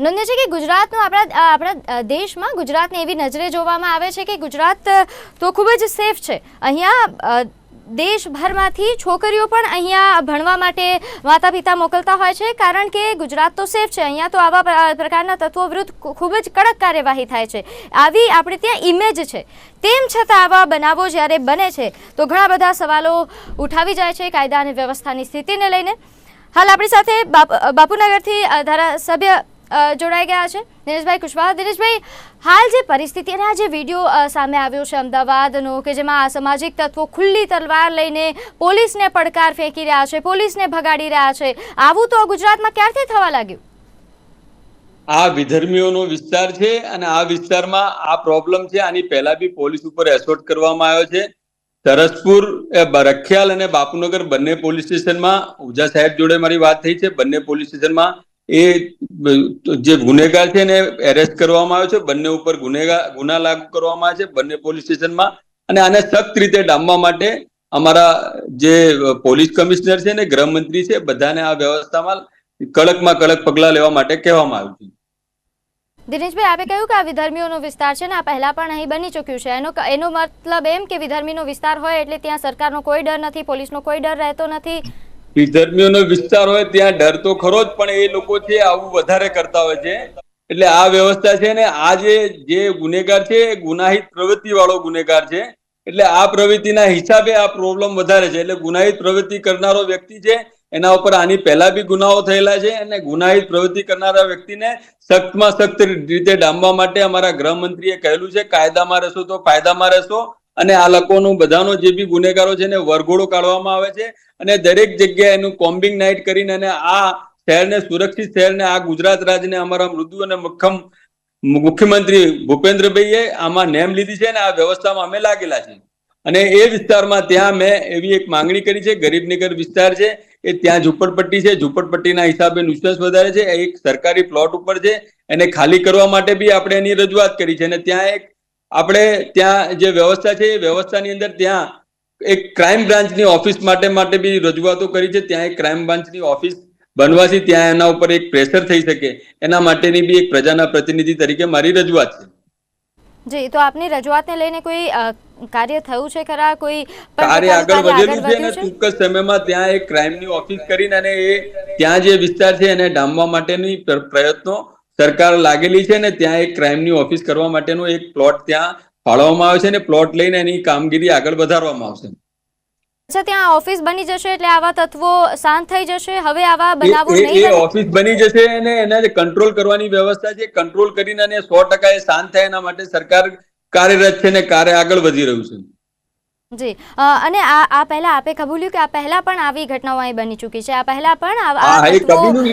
નોંધ્ય છે કે ગુજરાતનું આપણા આપણા દેશમાં ગુજરાતને એવી નજરે જોવામાં આવે છે કે ગુજરાત તો ખૂબ જ સેફ છે. અહીંયા દેશભરમાંથી છોકરીઓ પણ અહીંયા ભણવા માટે માતા પિતા મોકલતા હોય છે, કારણ કે ગુજરાત તો સેફ છે. અહીંયા તો આવા પ્રકારના તત્વો વિરુદ્ધ ખૂબ જ કડક કાર્યવાહી થાય છે. આવી આપણે ત્યાં ઇમેજ છે. તેમ છતાં આવા બનાવો જ્યારે બને છે, તો ઘણા બધા સવાલો ઉઠાવી જાય છે કાયદા અને વ્યવસ્થાની સ્થિતિને લઈને. હાલ આપણી સાથે બાપ- બાપુનગરથી ધારાસભ્ય જોડાઈ ગયા છે. દિનેશભાઈ કુશવાહા. દિનેશભાઈ, હાલ જે પરિસ્થિતિ અને આ જે વીડિયો સામે આવ્યો છે અમદાવાદનો, કે જેમાં અસામાજિક તત્વો ખુલ્લી તલવાર લઈને પોલીસને પડકાર ફેંકી રહ્યા છે, પોલીસને ભગાડી રહ્યા છે, આવું તો ગુજરાતમાં ક્યારથી થવા લાગ્યું? આ વિધર્મીઓનો વિસ્તાર છે અને આ વિસ્તારમાં આ પ્રોબ્લેમ છે. આની પહેલા બી પોલીસ ઉપર એસોર્ટ કરવામાં આવ્યો છે. તરસપુર એ બ- રખિયાલ અને બાપુનગર બંને પોલીસ સ્ટેશનમાં ઉજા સાહેબ જોડે મારી વાત થઈ છે. બંને પોલીસ સ્ટેશનમાં એ, જે ગુનેગાર છે એને એરેસ્ટ કરવામાં આવ્યો છે. બંને ઉપર ગુનેગાર ગુના લાગુ કરવામાં આવે છે બંને પોલીસ સ્ટેશનમાં અને આને સખ્ત રીતે ડામવા માટે અમારા જે પોલીસ કમિશનર છે ને, ગૃહમંત્રી છે, બધાને આ વ્યવસ્થામાં કડકમાં કડક પગલા લેવા માટે કહેવામાં આવ્યું છે. દિનેશભાઈ, આપે કહ્યું કે આ વિધર્મીઓનો વિસ્તાર છે ને, આ પહેલા પણ અહીં બની ચૂક્યું છે. એનો એનો મતલબ એમ કે વિધર્મીનો વિસ્તાર હોય એટલે ત્યાં સરકારનો કોઈ ડર નથી, પોલીસનો કોઈ ડર રહેતો નથી. વિધર્મીઓનો વિસ્તાર હોય ત્યાં ડર તો ખરો જ, પણ એ લોકો છે આવું વધારે કરતા હોય છે. એટલે આ વ્યવસ્થા છે ને આ જે ગુનેગાર છે, એ ગુનાહિત પ્રવૃત્તિ વાળો ગુનેગાર છે. એટલે આ પ્રવૃત્તિના હિસાબે આ પ્રોબ્લેમ વધારે છે. એટલે ગુનાહિત પ્રવૃત્તિ કરનારો વ્યક્તિ છે, એના ઉપર આની પહેલા બી ગુનાઓ થયેલા છે અને ગુનાહિત પ્રવૃત્તિ કરનારા વ્યક્તિને સખ્તમાં સખ્ત રીતે ડામવા માટે અમારા ગૃહમંત્રીએ કહેલું છે, કાયદામાં રહેશો તો કાયદામાં રહેશો અને આ લોકોનું બધાનો જે બી ગુનેગારો છે એને વરઘોડો કાઢવામાં આવે છે અને દરેક જગ્યાએ એનું કોમ્બિંગ નાઇટ કરીને અને આ શહેરને, સુરક્ષિત શહેરને, આ ગુજરાત રાજ્યને, અમારા મૃદુ અને મક્ખમ મુખ્યમંત્રી ભૂપેન્દ્રભાઈએ આમાં નેમ લીધી છે અને આ વ્યવસ્થામાં અમે લાગેલા છે અને એ વિસ્તારમાં ત્યાં મેં એવી એક માંગણી કરી છે ગરીબનગર વિસ્તાર છે, એ ત્યાં ઝૂંપડપટ્ટી છે, ઝૂંપડપટ્ટીના હિસાબે નુસન્સ વધારે છે એક સરકારી પ્લોટ ઉપર છે, એને ખાલી કરવા માટે બી આપણે એની રજૂઆત કરી છે અને ત્યાં એક આપણે ત્યાં જે વ્યવસ્થા છે એ વ્યવસ્થાની અંદર ત્યાં એક ક્રાઇમ બ્રાન્ચની ઓફિસ માટે માટે બી રજૂઆતો કરી છે. ત્યાં એક ક્રાઇમ બ્રાન્ચની ઓફિસ બનવાથી ત્યાં એના ઉપર એક પ્રેશર થઈ શકે. એના માટેની બી એક પ્રજાના પ્રતિનિધિ તરીકે મારી રજૂઆત છે. જી તો આપની રજૂઆતને લઈને કોઈ કાર્ય થયું છે ખરા? કોઈ કાર્ય આગળ વધેલું છે અને ટૂંક જ સમયમાં ત્યાં એક ક્રાઇમની ઓફિસ કરીને અને એ ત્યાં જે વિસ્તાર છે એને ડામવા માટેની પ્રયત્નો સરકાર લાગેલી છે ને ત્યાં એક ક્રાઇમની ઓફિસ કરવા માટેનો એક પ્લોટ ત્યાં ફાળવવામાં આવે છે અને પ્લોટ લઈને એની કામગીરી આગળ વધારવામાં આવશે. અચ્છા ત્યાં ઓફિસ બની જશે એટલે આવા તત્વો શાંત થઈ જશે? હવે આવા બનાવો નહીં એ ઓફિસ બની જશે અને એના જે કંટ્રોલ કરવાની વ્યવસ્થા છે કંટ્રોલ કરીને અને સો ટકા એ શાંત થાય એના માટે સરકાર કાર્યરત છે ને કાર્ય આગળ વધી રહ્યું છે. જી. અને આ આ પહેલા આપે કબૂલ્યું કે આ પહેલા પણ આવી ઘટનાઓ અહીં બની ચૂકી છે? આ પહેલા પણ આ-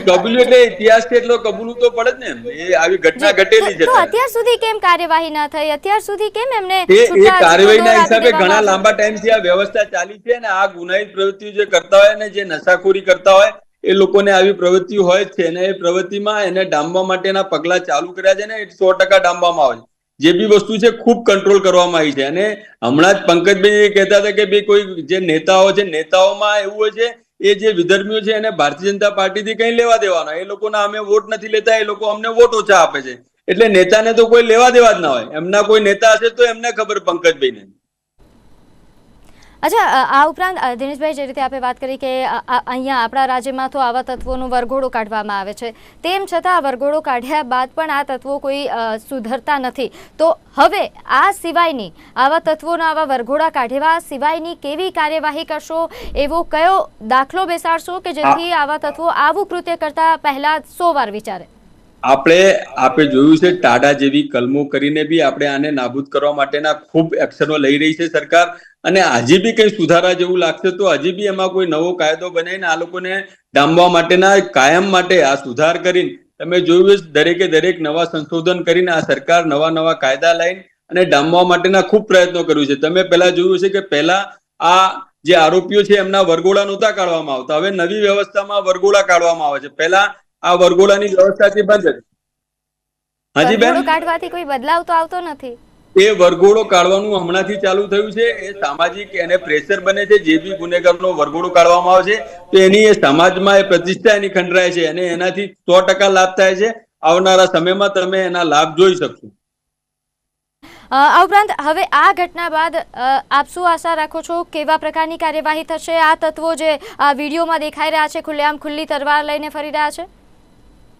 કબૂલ્યું એટલે ઇતિહાસ છે એટલો કબૂલું તો પડે ને એ આવી ઘટના ઘટેલી છે તો અત્યાર સુધી કેમ કાર્યવાહી ના થઈ? અત્યાર સુધી કેમ એમને એ ના કાર્યવાહીના હિસાબે ઘણા લાંબા લાંબા ટાઈમથી આ વ્યવસ્થા ચાલી છે અને આ ગુનાહિત પ્રવૃત્તિઓ જે કરતા હોય અને જે નશાખોરી કરતા હોય એ લોકોને આવી પ્રવૃત્તિ હોય છે. અને એ પ્રવૃત્તિમાં એને ડામવા માટેના પગલા ચાલુ કર્યા છે ને સો ટકા ડામવામાં આવે છે. જે બી વસ્તુ છે ખૂબ કંટ્રોલ કરવામાં આવી છે. અને હમણાં જ પંકજભાઈ એ કહેતા હતા કે ભાઈ કોઈ જે નેતાઓ છે, નેતાઓમાં એવું હોય છે, એ જે વિધર્મીઓ છે એને ભારતીય જનતા પાર્ટીથી કઈ લેવા દેવાના. એ લોકોના અમે વોટ નથી લેતા, એ લોકો અમને વોટ ઓછા આપે છે. એટલે નેતાને તો કોઈ લેવા દેવા જ ના હોય. એમના કોઈ નેતા હશે તો એમને ખબર પંકજભાઈને. અચ્છા આ ઉપરાંત દિનેશભાઈ જે રીતે આપણે વાત કરી કે અહીંયા આપણા રાજ્યમાં તો આવા તત્વોનું વરઘોડો કાઢવામાં આવે છે. તેમ છતાં આ વરઘોડો કાઢ્યા બાદ પણ આ તત્વો કોઈ સુધરતા નથી. તો હવે આ સિવાયની આવા તત્વોના આવા વરઘોડા કાઢવા સિવાયની કેવી કાર્યવાહી કરશો? એવો કયો દાખલો બેસાડશો કે જેથી આવા તત્વો આવું કૃત્ય કરતા પહેલા સો વાર વિચારે? આપણે આપણે જોયું છે ટાડા જેવી કલમો કરીને બી આપણે આને નાબૂદ કરવા માટેના ખૂબ એક્શનો લઈ રહી છે સરકાર. અને હજી બી કંઈ સુધારા જેવું લાગશે તો હજી બી એમાં કોઈ નવો કાયદો બનાવીને આ લોકોને ડામવા માટેના કાયમ માટે આ સુધાર કરીને, તમે જોયું દરેકે દરેક નવા સંશોધન કરીને આ સરકાર નવા નવા કાયદા લાવીને અને ડામવા માટેના ખૂબ પ્રયત્નો કર્યું છે. તમે પહેલા જોયું છે કે પહેલા આ જે આરોપીઓ છે, એમના વરગોળા નહોતા કાઢવામાં આવતા. હવે નવી વ્યવસ્થામાં વરગોળા કાઢવામાં આવે છે. પહેલા આ વરઘોડાની વ્યવસ્થાથી બંધ હતી. હાજી બેન? કાઢવાથી કોઈ બદલાવ તો આવતો નથી. એ વરઘોડો કાઢવાનું હમણાંથી ચાલુ થયું છે. એ સામાજિક એને પ્રેશર બને છે. જે બી ગુનેગારનો વરઘોડો કાઢવામાં આવે છે તો એની એ સમાજમાં એ પ્રતિષ્ઠા એની ખંડરાય છે અને એનાથી સો ટકા લાભ થાય છે. આવનારા સમયમાં તમે એના લાભ જોઈ શકશો. આ ઉપરાંત હવે આ ઘટના બાદ આપ શું આશા રાખો છો? કેવા પ્રકારની કાર્યવાહી થશે? આ તત્વો જે આ વિડીયોમાં દેખાઈ રહ્યા છે ખુલ્લેઆમ ખુલ્લી તરવાર લઈને ફરી રહ્યા છે?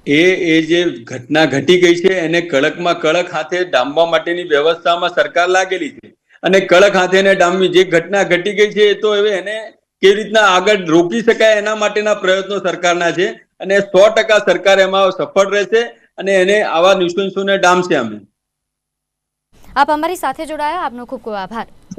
એ એ જે ઘટના ઘટી ગઈ છે, એને કડકમાં કડક હાથે ડામવા માટેની વ્યવસ્થામાં સરકાર લાગેલી છે. અને કડક હાથે એને ડામવી, જે ઘટના ઘટી ગઈ છે, એ તો હવે એને કેવી રીતના આગળ રોકી શકાય એના માટેના પ્રયત્નો સરકારના છે. અને સો ટકા સરકાર એમાં સફળ રહેશે અને એને આવા નિશુંસોને ડામશે અમે. આપ અમારી સાથે જોડાયા. આપનો ખૂબ ખૂબ આભાર.